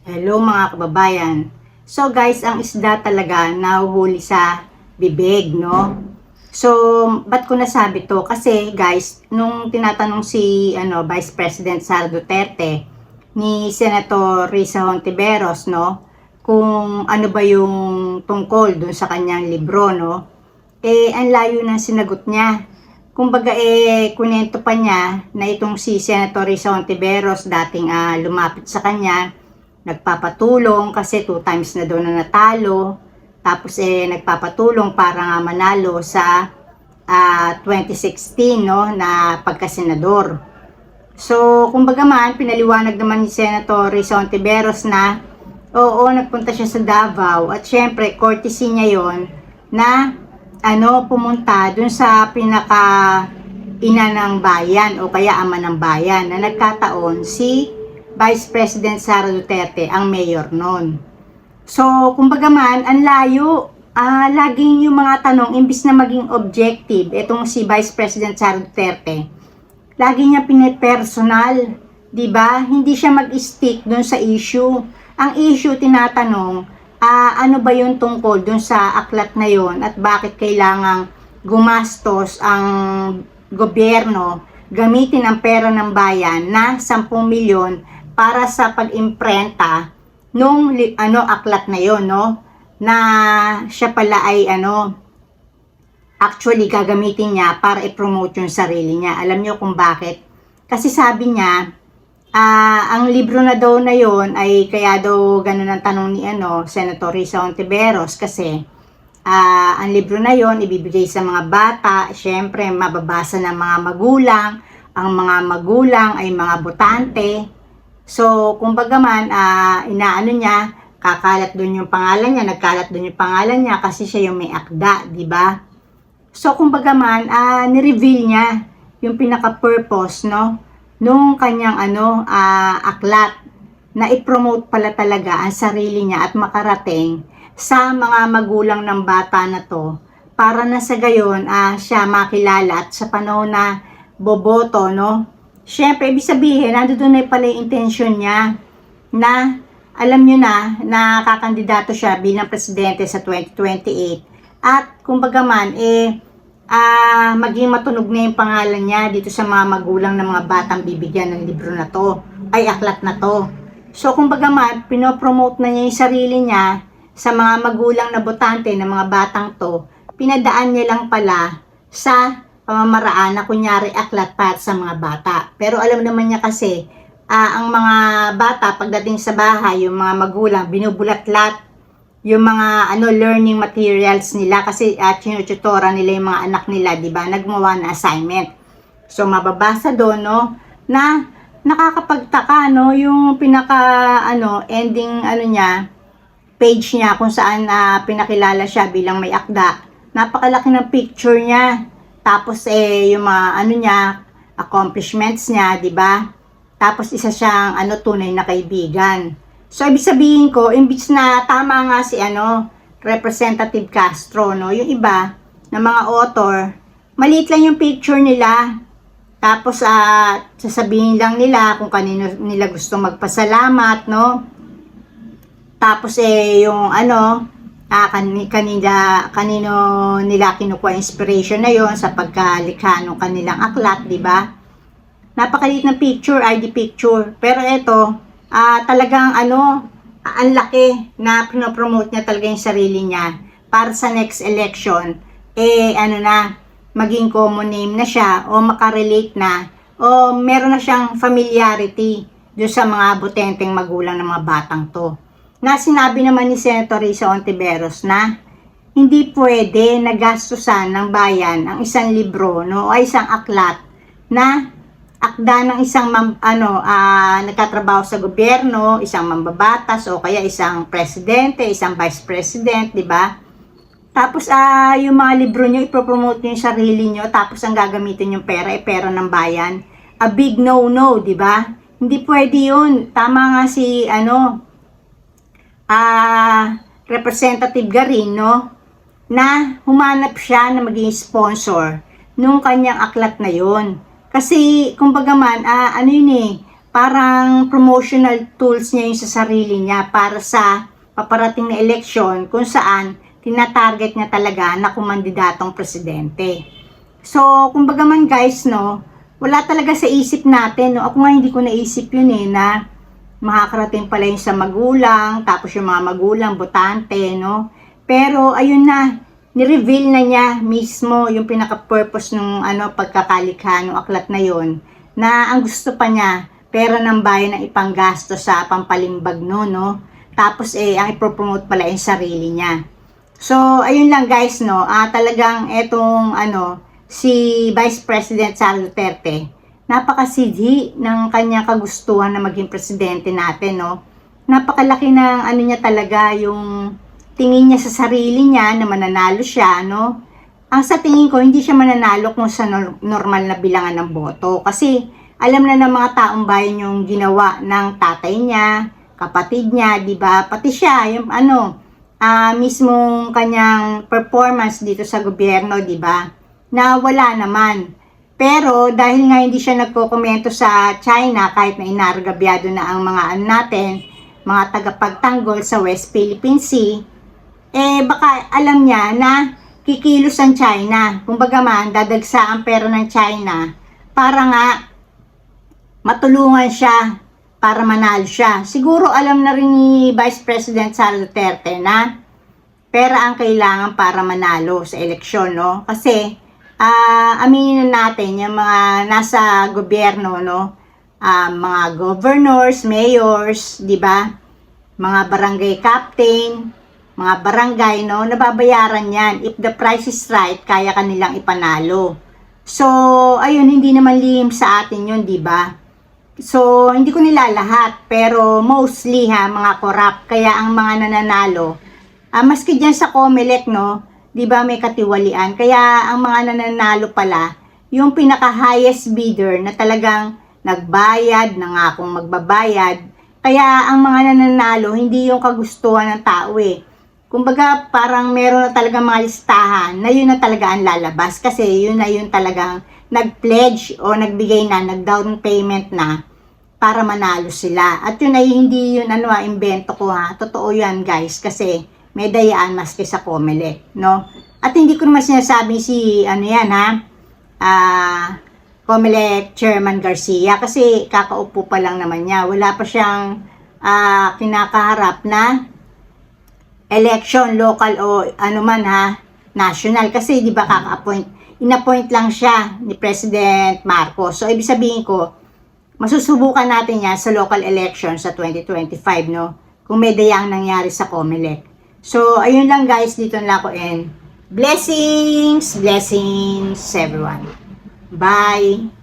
Hello mga kababayan. So guys, ang isda talaga nahuhuli sa bibig, no? So, ba't ko nasabi to? Kasi guys, nung tinatanong si ano, Vice President Sara Duterte ni Senator Risa Hontiveros, no? Kung ano ba yung tungkol dun sa kanyang libro, no? Eh, ang layo ng sinagot niya. Kumbaga eh, kunento pa niya na itong si Senator Risa Hontiveros dating ah, lumapit sa kanya, nagpapatulong kasi two times na doon na natalo. Tapos eh, nagpapatulong para nga manalo sa ah, 2016 no, na pagkasenador. So, kumbaga man, pinaliwanag naman ni Senator Hontiveros na oo, nagpunta siya sa Davao at syempre, courtesy niya yon na ano, pumunta dun sa pinaka ina ng bayan o kaya ama ng bayan na nagkataon si Vice President Sara Duterte ang mayor noon. So, kumbaga man, ang layo, ah, laging yung mga tanong, imbis na maging objective, itong si Vice President Sara Duterte, lagi niya pinipersonal, di ba? Hindi siya mag-stick dun sa issue. Ang issue, tinatanong, ah, ano ba yung tungkol dun sa aklat na yon at bakit kailangang gumastos ang gobyerno gamitin ang pera ng bayan na 10 milyon para sa pag-imprenta nung ano aklat na yon no na siya pala ay ano actually gagamitin niya para i-promote yung sarili niya. Alam niyo kung bakit? Kasi sabi niya, ah, ang libro na daw na yon ay kaya daw ganun ang tanong ni ano, Senator Risa Ontiveros kasi ah, ang libro na yon ibibigay sa mga bata, syempre mababasa ng mga magulang, ang mga magulang ay mga botante. So, kumbaga man, ah, inaano niya, kakalat doon yung pangalan niya, nagkalat doon yung pangalan niya kasi siya yung may akda, di ba? So, kumbaga man, ah, ni-reveal niya yung pinaka-purpose, no? Nung kanyang, ano, ah, aklat na i-promote pala talaga ang sarili niya at makarating sa mga magulang ng bata na to para na sa gayon ah, siya makilala at sa panahon na boboto, no? Siyempre, ibig sabihin, nandun na pala yung intention niya na alam nyo na na kakandidato siya bilang presidente sa 2028 at kumbaga man eh ah maging matunog na yung pangalan niya dito sa mga magulang ng mga batang bibigyan ng libro na to. Ay aklat na to. So kumbaga man pinopromote na niya yung sarili niya sa mga magulang na botante ng mga batang to. Pinadaan niya lang pala sa pamamaraan na kunyari aklat para sa mga bata pero alam naman niya kasi ah, ang mga bata pagdating sa bahay, yung mga magulang, binubulatlat yung mga ano learning materials nila kasi uh, tinututora nila yung mga anak nila, 'di ba? Nagmawa na assignment. So mababasa doon no na nakakapagtaka no yung pinaka ano ending ano niya page niya kung saan uh, pinakilala siya bilang may akda. Napakalaki ng picture niya. Tapos eh yung mga ano niya accomplishments niya, 'di ba? Tapos isa siyang ano tunay na kaibigan. So ibig sabihin ko, imbis na tama nga si ano, Representative Castro, no, yung iba na mga author, maliit lang yung picture nila. Tapos ah sasabihin lang nila kung kanino nila gusto magpasalamat, no? Tapos eh yung ano, ah, kan kanila kanino nila kinukuha inspiration na yon sa pagkalikha ng kanilang aklat, di ba? napakaliit ng picture, ID picture. Pero ito, ah talagang ano, ang laki na pinopromote niya talaga yung sarili niya para sa next election, eh ano na, maging common name na siya o makarelate na o meron na siyang familiarity doon sa mga botenteng magulang ng mga batang to. Na sinabi naman ni Senator Risa Ontiveros na hindi pwede nagastusan ng bayan ang isang libro no, o isang aklat na akda ng isang mam, ano uh, nagtatrabaho sa gobyerno, isang mambabatas o kaya isang presidente, isang vice president, 'di ba? Tapos uh, yung mga libro niyo ipopromote niyo yung sarili niyo tapos ang gagamitin yung pera ay pera ng bayan. A big no no, 'di ba? Hindi pwede 'yun. Tama nga si ano uh, representative Garin, no? Na humanap siya na maging sponsor nung kanyang aklat na 'yon kasi, kumbaga man, ah, ano yun eh, parang promotional tools niya yung sa sarili niya para sa paparating na eleksyon kung saan tinatarget niya talaga na kumandidatong presidente. So, kumbaga man guys, no, wala talaga sa isip natin, no. Ako nga hindi ko naisip yun eh, na makakarating pala yun sa magulang, tapos yung mga magulang, botante, no. Pero, ayun na, ni-reveal na niya mismo yung pinaka-purpose ng ano, pagkakalikha ng aklat na yon na ang gusto pa niya, pera ng bayan na ipanggasto sa pampalimbag no, no. Tapos eh, ang ipropromote pala yung sarili niya. So, ayun lang guys, no. Ah, talagang etong ano, si Vice President Sara Duterte, napakasidhi ng kanyang kagustuhan na maging presidente natin, no. Napakalaki ng ano niya talaga yung tingin niya sa sarili niya na mananalo siya, no. Ang sa tingin ko, hindi siya mananalo kung sa nor- normal na bilangan ng boto. Kasi alam na ng mga taong bayan yung ginawa ng tatay niya, kapatid niya, di ba? Pati siya, yung ano, ah mismong kanyang performance dito sa gobyerno, di ba? Na wala naman. Pero dahil nga hindi siya nagkokomento sa China kahit na inargabyado na ang mga ano natin, mga tagapagtanggol sa West Philippine Sea, eh baka alam niya na kikilos ang China. Kumbaga man, dadagsa ang pera ng China para nga matulungan siya para manalo siya. Siguro alam na rin ni Vice President Sara Duterte na pera ang kailangan para manalo sa eleksyon, no? Kasi, ah aminin na natin, yung mga nasa gobyerno, no? Ah, mga governors, mayors, di ba? Mga barangay captain, mga barangay, no? Nababayaran yan. If the price is right, kaya kanilang ipanalo. So, ayun, hindi naman lihim sa atin yun, di ba? So, hindi ko nila lahat, pero mostly ha, mga corrupt. Kaya ang mga nananalo, ah, maski dyan sa Comelec, no, di ba may katiwalian. Kaya ang mga nananalo pala, yung pinaka-highest bidder na talagang nagbayad, nangakong magbabayad. Kaya ang mga nananalo, hindi yung kagustuhan ng tao eh. Kumbaga, parang meron na talaga mga listahan na yun na talaga ang lalabas. Kasi yun na yun talagang nag-pledge o nagbigay na, nag-down payment na para manalo sila. At yun ay hindi yun ano ah, invento ko ha. Totoo yan guys kasi may dayaan maski sa Comelec, no? At hindi ko naman sinasabi si ano yan ha. Ah, Comelec Chairman Garcia kasi kakaupo pa lang naman niya. Wala pa siyang ah, kinakaharap na election local o ano man ha, national kasi di ba kaka-appoint inappoint lang siya ni President Marcos. So ibig sabihin ko, masusubukan natin yan sa local election sa 2025, no? Kung may dayang nangyari sa COMELEC. So, ayun lang guys, dito na ako and blessings, blessings everyone. Bye!